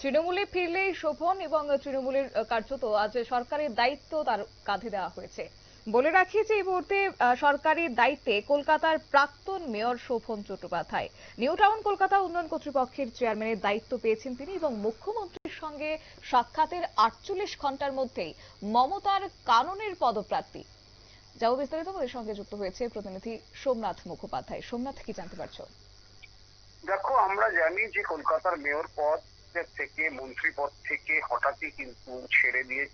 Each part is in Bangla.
তৃণমূলে ফিরলেই শোভন এবং তৃণমূলের কার্যত আজ সরকারের দায়িত্ব তার কাঁধে দেওয়া হয়েছে। বলে রাখি যে এই মুহূর্তে সরকারি দায়িত্বে কলকাতার প্রাক্তন mayor Sovan Chattopadhyay. New town Kolkata উন্নয়ন কর্তৃপক্ষের চেয়ারম্যানের দায়িত্ব পেয়েছেন তিনি এবং মুখ্যমন্ত্রীর সঙ্গে সাক্ষাতের আটচল্লিশ ঘণ্টার মধ্যেই মমতার কাননের পদপ্রার্থী। যাও বিস্তারিত, আমাদের সঙ্গে যুক্ত হয়েছে প্রতিনিধি সোমনাথ মুখোপাধ্যায়। সোমনাথ, কি জানতে পারছ? দেখো, আমরা জানি যে কলকাতার মেয়র পদ থেকে মন্ত্রী পদ থেকে হঠাৎই কিন্তু ছেড়ে দিয়ে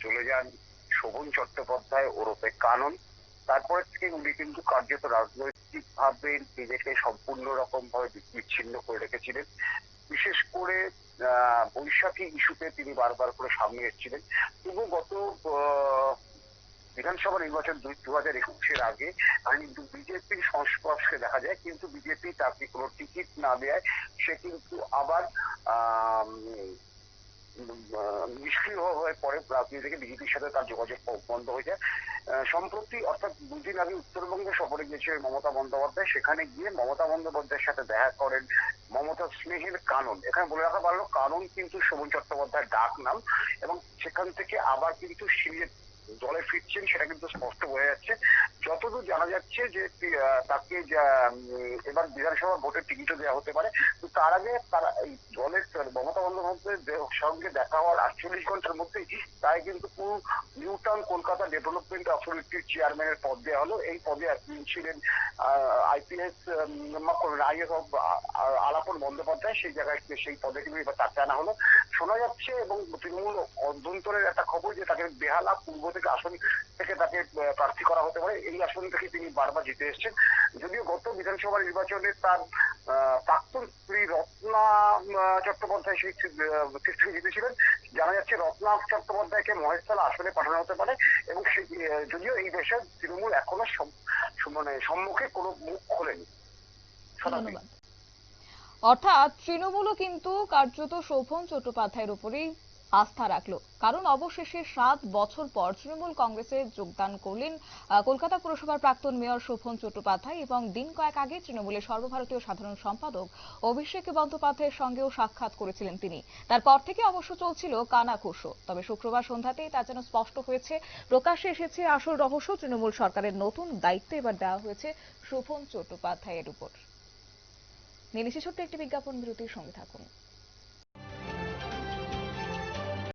চলে যান শোভন চট্টোপাধ্যায় ওরফে কানন। তারপরে থেকে উনি কিন্তু কার্যত রাজনৈতিক ভাবে নিজেকে সম্পূর্ণ রকম ভাবে বিচ্ছিন্ন করে রেখেছিলেন। বিশেষ করে বৈশাখী ইস্যুতে তিনি বারবার করে সামনে এসেছিলেন। তবু গত বিধানসভা নির্বাচন দু হাজার একুশের আগে কিন্তু বিজেপির সংস্পর্শে দেখা যায়, কিন্তু বিজেপি তাকে কোনো টিকিট না দেয়, সে কিন্তু আবার নিষ্ক্রিয় হয়ে পড়ে। রাজনীতি থেকে বিজেপির সাথে তার যোগাযোগ বন্ধ হয়ে যায়। সম্প্রতি অর্থাৎ দুদিন আগে উত্তরবঙ্গে সফরে গিয়েছিলেন মমতা বন্দ্যোপাধ্যায়। সেখানে গিয়ে মমতা বন্দ্যোপাধ্যায়ের সাথে দেখা করেন মমতা স্নেহের কানন। এখানে বলে রাখা ভালো, কানন কিন্তু শোভন চট্টোপাধ্যায়ের ডাক নাম এবং সেখান থেকে আবার কিন্তু সিরিয়ে দলে ফিরছেন সেটা কিন্তু স্পষ্ট বোঝা যাচ্ছে। যতদূর জানা যাচ্ছে যে তাকে এবার বিধানসভা ভোটের টিকিটও দেওয়া হতে পারে। তার আগে তারা এই দলের মমতা বন্দ্যোপাধ্যায়ের সঙ্গে দেখা হওয়ার আটচল্লিশ ঘণ্টার মধ্যেই তাই কিন্তু নিউ টাউন কলকাতা ডেভেলপমেন্ট অথরিটির চেয়ারম্যানের পদ দেওয়া হলো। এই পদে ছিলেন আইপিএস আইএস আলাপন বন্দ্যোপাধ্যায়। সেই জায়গায় সেই পদে কিন্তু এবার তাকে আনা হলো। শোনা যাচ্ছে এবং তৃণমূল অভ্যন্তরের একটা খবর যে তাকে বেহালা পূর্ব থেকে আসন থেকে তাকে প্রার্থী করা হতে পারে। এই আসন থেকে তিনি বারবার জিতে এসেছেন। যদিও গত বিধানসভা নির্বাচনে তার প্রাক্তন স্ত্রী রত্না চট্টোপাধ্যায় সেই সিট থেকে জিতেছিলেন। জানা যাচ্ছে রত্না চট্টোপাধ্যায়কে মহেশতলা আসনে পাঠানো হতে পারে এবং যদিও এই দেশে তৃণমূল এখনও মানে সম্মুখে কোনো মুখ খোলেনি। অর্থাৎ তৃণমূলও কিন্তু কার্যত শোভন চট্টোপাধ্যায়ের উপরেই আস্থা রাখল। কারণ অবশেষে সাত বছর পর তৃণমূল কংগ্রেসে যোগদান করলেন কলকাতা পুরসভার প্রাক্তন মেয়র শোভন চট্টোপাধ্যায় এবং দিন কয়েক আগে তৃণমূলের সর্বভারতীয় সাধারণ সম্পাদক অভিষেক বন্দ্যোপাধ্যায়ের সঙ্গেও সাক্ষাৎ করেছিলেন তিনি। তারপর থেকে অবশ্য চলছিল কানাঘুষো তবে শুক্রবার সন্ধ্যাতেই তা যেন স্পষ্ট হয়েছে, প্রকাশ্যে এসেছে আসল রহস্য, তৃণমূল সরকারের নতুন দায়িত্ব এবার দেওয়া হয়েছে শোভন চট্টোপাধ্যায়ের উপর। নিচ্ছি ছোট্ট একটি বিজ্ঞাপন, বিরতির সঙ্গে থাকুন।